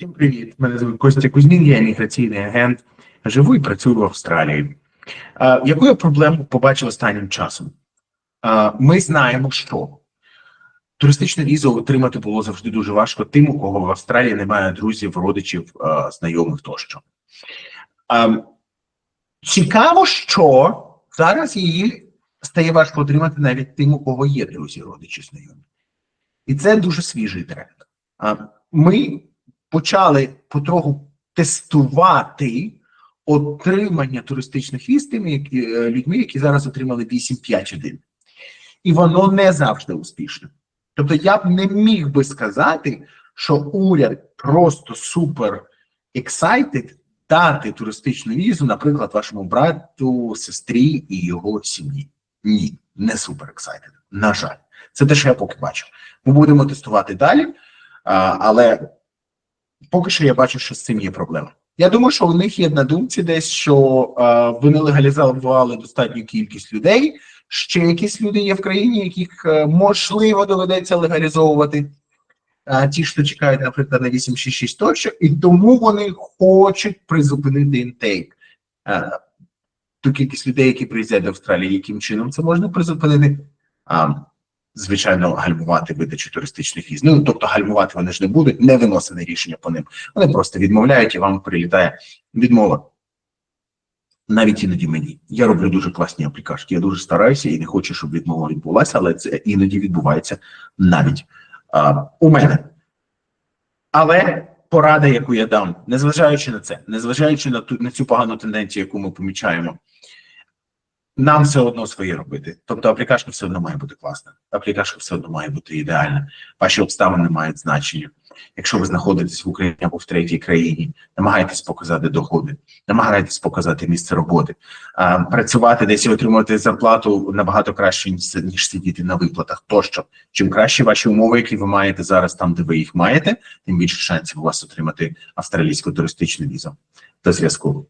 Всім привіт! Мене звуть Костя Кузьмін, я імміграційний агент. Живу і працюю в Австралії. Е, яку я проблему побачив останнім часом? Е, ми знаємо, що туристичну візу отримати було завжди дуже важко тим, у кого в Австралії немає друзів, родичів, е, знайомих тощо. Е, цікаво, що зараз її стає важко отримати навіть тим, у кого є друзі, родичі, знайомі. І це дуже свіжий тренд. А, Ми почали потроху тестувати отримання туристичних віз тими е, людьми, які зараз отримали 851. І воно не завжди успішне. Тобто я б не міг би сказати, що уряд просто супер excited дати туристичну візу, наприклад, вашому брату, сестрі і його сім'ї. Ні, не супер excited. На жаль, це те, що я поки бачу. Ми будемо тестувати далі, але поки що я бачу, що з цим є проблема. Я думаю, що у них є на думці десь, що а, вони легалізували достатню кількість людей. Ще якісь люди є в країні, яких е, можливо доведеться легалізовувати. А, ті, що чекають, наприклад, на 866 тощо, і тому вони хочуть призупинити інтейк. А, ту кількість людей, які приїздять до Австралії, яким чином це можна призупинити? А, звичайно, гальмувати видачу туристичних віз. Ну тобто гальмувати вони ж не будуть, не виносили рішення по ним. Вони просто відмовляють і вам прилітає відмова. Навіть іноді мені. Я роблю дуже класні аплікашки. Я дуже стараюся і не хочу, щоб відмова відбулася, але це іноді відбувається навіть а, у мене. Але порада, яку я дам, незважаючи на це, незважаючи на ту на цю погану тенденцію, яку ми помічаємо, нам все одно своє робити. Тобто аплікашка все одно має бути класна. Аплікашка все одно має бути ідеальна. Ваші обставини мають значення. Якщо ви знаходитесь в Україні або в третій країні, намагайтесь показати доходи, намагайтесь показати місце роботи, а, працювати десь і отримувати зарплату набагато краще ніж сидіти на виплатах. Тощо, чим краще ваші умови, які ви маєте зараз, там де ви їх маєте, тим більше шансів у вас отримати австралійську туристичну візу. До зв'язку.